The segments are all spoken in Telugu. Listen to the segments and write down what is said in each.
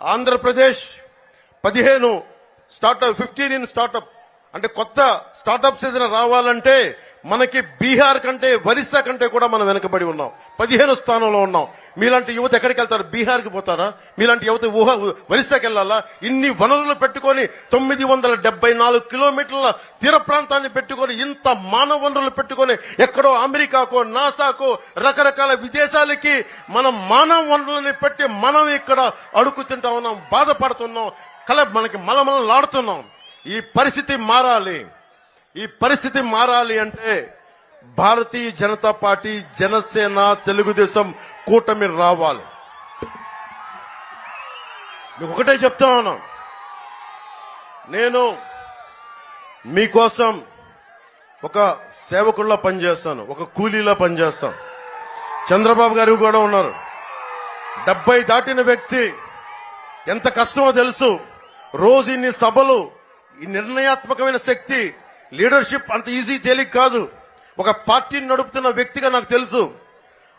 ఆంధ్రప్రదేశ్ పదిహేను స్టార్ట్అప్ ఫిఫ్టీన్ ఇన్ స్టార్ట్అప్ అంటే కొత్త స్టార్ట్అప్స్ ఏదైనా రావాలంటే మనకి బీహార్ కంటే ఒరిస్సా కంటే కూడా మనం వెనుకబడి ఉన్నాం. పదిహేను స్థానంలో ఉన్నాం. మీలాంటి యువత ఎక్కడికి వెళ్తారు? బీహార్కి పోతారా? మీలాంటి యువత ఊహ ఒరిస్సాకి వెళ్ళాలా? ఇన్ని వనరులు పెట్టుకొని తొమ్మిది వందల డెబ్బై నాలుగు కిలోమీటర్ల తీర ప్రాంతాన్ని పెట్టుకొని ఇంత మానవ వనరులు పెట్టుకొని ఎక్కడో అమెరికాకో నాసాకో రకరకాల విదేశాలకి మనం మానవ వనరులని పెట్టి మనం ఇక్కడ అడుగుతుంటా ఉన్నాం బాధపడుతున్నాం కల మనకి మలమలలాడుతున్నాం. ఈ పరిస్థితి మారాలి. ఈ పరిస్థితి మారాలి అంటే భారతీయ జనతా పార్టీ జనసేన తెలుగుదేశం కూటమి రావాలి. మీకు ఒకటే చెప్తా ఉన్నాం. నేను మీకోసం ఒక సేవకుల్లో పనిచేస్తాను ఒక కూలీలా పనిచేస్తాను. చంద్రబాబు గారు కూడా ఉన్నారు. డెబ్బై దాటిన వ్యక్తి ఎంత కష్టమో తెలుసు. రోజు ఇన్ని సభలు ఈ నిర్ణయాత్మకమైన శక్తి లీడర్షిప్ అంత ఈజీ తేలిక కాదు. ఒక పార్టీని నడుపుతున్న వ్యక్తిగా నాకు తెలుసు.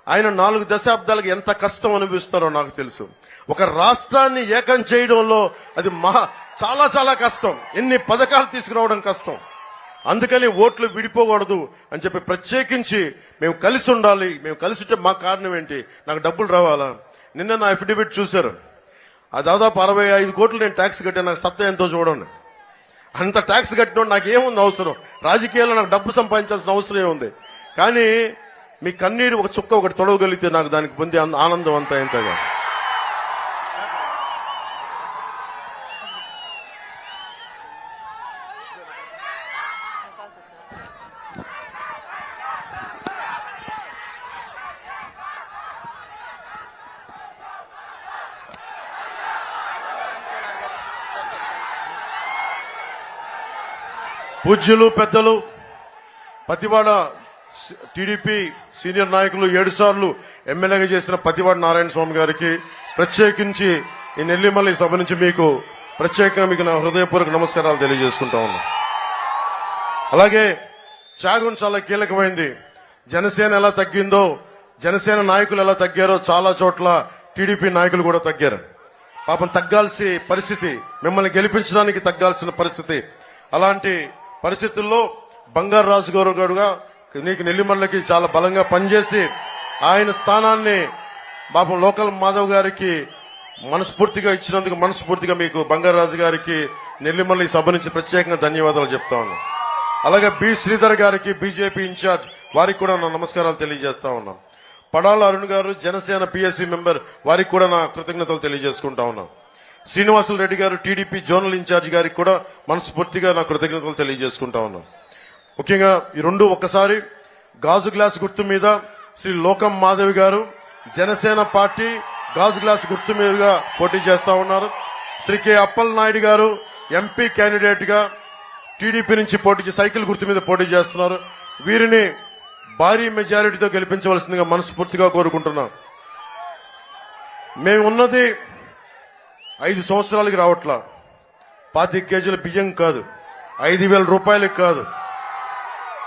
ఆయన నాలుగు దశాబ్దాలకు ఎంత కష్టం అనిపిస్తారో నాకు తెలుసు. ఒక రాష్ట్రాన్ని ఏకం చేయడంలో అది మహా చాలా చాలా కష్టం. ఎన్ని పథకాలు తీసుకురావడం కష్టం. అందుకని ఓట్లు విడిపోకూడదు అని చెప్పి ప్రత్యేకించి మేము కలిసి ఉండాలి. మేము కలిసి ఉంటే మా కారణం ఏంటి? నాకు డబ్బులు రావాలా? నిన్న నా అఫిడవిట్ చూశారు. ఆ దాదాపు అరవై ఐదు కోట్లు నేను ట్యాక్స్ కట్టాను. నాకు సత్తా ఎంతో చూడండి. అంత ట్యాక్స్ కట్టడం నాకు ఏముంది అవసరం? రాజకీయాల్లో నాకు డబ్బు సంపాదించాల్సిన అవసరం ఏముంది కానీ మీ కన్నీరు ఒక చుక్క ఒకటి తొడవగలిగితే నాకు దానికి పొందే ఆనందం అంతా ఎంతగా పూజ్యులు పెద్దలు పతివాడ టీడీపీ సీనియర్ నాయకులు ఏడు సార్లు ఎమ్మెల్యేగా చేసిన పతివాడ నారాయణ స్వామి గారికి ప్రత్యేకించి ఈ నెల్లిమల్లి సభ నుంచి మీకు ప్రత్యేకంగా మీకు నా హృదయపూర్వక నమస్కారాలు తెలియజేసుకుంటా ఉన్నా. అలాగే త్యాగం చాలా కీలకమైంది. జనసేన ఎలా తగ్గిందో జనసేన నాయకులు ఎలా తగ్గారో చాలా చోట్ల టీడీపీ నాయకులు కూడా తగ్గారు. పాపం తగ్గాల్సి పరిస్థితి మిమ్మల్ని గెలిపించడానికి తగ్గాల్సిన పరిస్థితి అలాంటి పరిస్థితుల్లో బంగారు రాజు గారు గారుగా నీకు నెల్లిమల్లకి చాలా బలంగా పనిచేసి ఆయన స్థానాన్ని పాపం లోకల్ మాధవ్ గారికి మనస్ఫూర్తిగా ఇచ్చినందుకు మనస్ఫూర్తిగా మీకు బంగారాజు గారికి నెల్లిమల్లి సభ నుంచి ప్రత్యేకంగా ధన్యవాదాలు చెప్తా ఉన్నాను అలాగే బి శ్రీధర్ గారికి బీజేపీ ఇన్ఛార్జ్ వారికి కూడా నా నమస్కారాలు తెలియజేస్తా ఉన్నాం. పడాల అరుణ్ గారు జనసేన పిఎస్సి మెంబర్ వారికి కూడా నా కృతజ్ఞతలు తెలియజేసుకుంటా ఉన్నాం. శ్రీనివాసులు రెడ్డి గారు టీడీపీ జోనల్ ఇన్ఛార్జ్ గారికి కూడా మనస్ఫూర్తిగా నా కృతజ్ఞతలు తెలియజేసుకుంటా ఉన్నాం ముఖ్యంగా ఈ రెండు ఒక్కసారి గాజు గ్లాస్ గుర్తు మీద శ్రీ లోకం మాధవి గారు జనసేన పార్టీ గాజు గ్లాస్ గుర్తు మీదుగా పోటీ చేస్తా ఉన్నారు. శ్రీ కె అప్పల్ నాయుడు గారు ఎంపీ క్యాండిడేట్గా టీడీపీ నుంచి పోటీ సైకిల్ గుర్తు మీద పోటీ చేస్తున్నారు. వీరిని భారీ మెజారిటీతో గెలిపించవలసిందిగా మనస్ఫూర్తిగా కోరుకుంటున్నాం మేము ఉన్నది ఐదు సంవత్సరాలకి రావట్లా. పాతిక కేజీల బియ్యం కాదు. ఐదు వేల రూపాయలకి కాదు.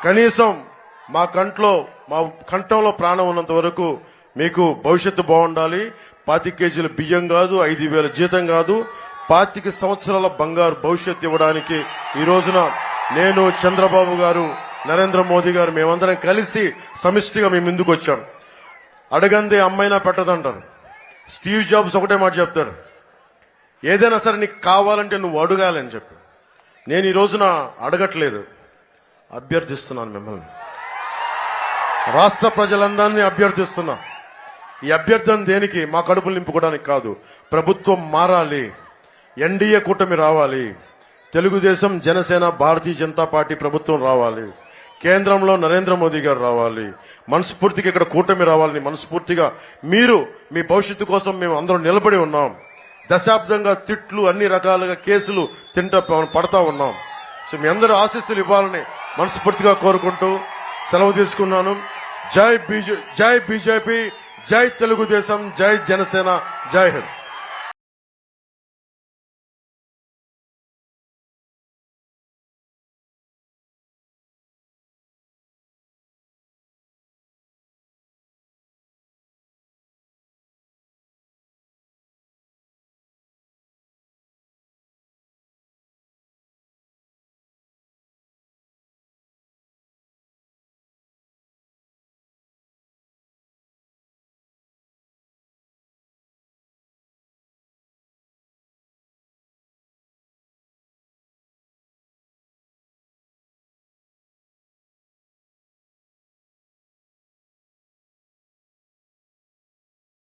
కనీసం మా కంట్లో మా కంఠంలో ప్రాణం ఉన్నంత వరకు మీకు భవిష్యత్తు బాగుండాలి. పాతిక కేజీల బియ్యం కాదు ఐదు వేల జీతం కాదు. పాతిక సంవత్సరాల బంగారు భవిష్యత్తు ఇవ్వడానికి ఈ రోజున నేను చంద్రబాబు గారు నరేంద్ర మోదీ గారు మేమందరం కలిసి సమిష్టిగా మేము ముందుకు వచ్చాం అడగందే అమ్మైనా పెట్టదంటారు. స్టీవ్ జాబ్స్ ఒకటే మాట చెప్తాడు. ఏదైనా సరే నీకు కావాలంటే నువ్వు అడగాలని చెప్పి. నేను ఈ రోజున అడగట్లేదు. అభ్యర్థిస్తున్నాను మిమ్మల్ని. రాష్ట్ర ప్రజలందరినీ అభ్యర్థిస్తున్నా. ఈ అభ్యర్థన దేనికి? మా కడుపులు నింపుకోవడానికి కాదు. ప్రభుత్వం మారాలి. ఎన్డీఏ కూటమి రావాలి. తెలుగుదేశం జనసేన భారతీయ జనతా పార్టీ ప్రభుత్వం రావాలి. కేంద్రంలో నరేంద్ర మోదీ గారు రావాలి. మనస్ఫూర్తిగా ఇక్కడ కూటమి రావాలని మనస్ఫూర్తిగా మీరు మీ భవిష్యత్తు కోసం మేము అందరం నిలబడి ఉన్నాం. దశాబ్దంగా తిట్లు అన్ని రకాలుగా కేసులు తింటా పడతా ఉన్నాం. సో మీ అందరూ ఆశీస్సులు ఇవ్వాలని మనస్ఫూర్తిగా కోరుకుంటూ సెలవు తీసుకున్నాను. జై బీజే జై బీజేపీ జై తెలుగుదేశం జై జనసేన జై హింద్.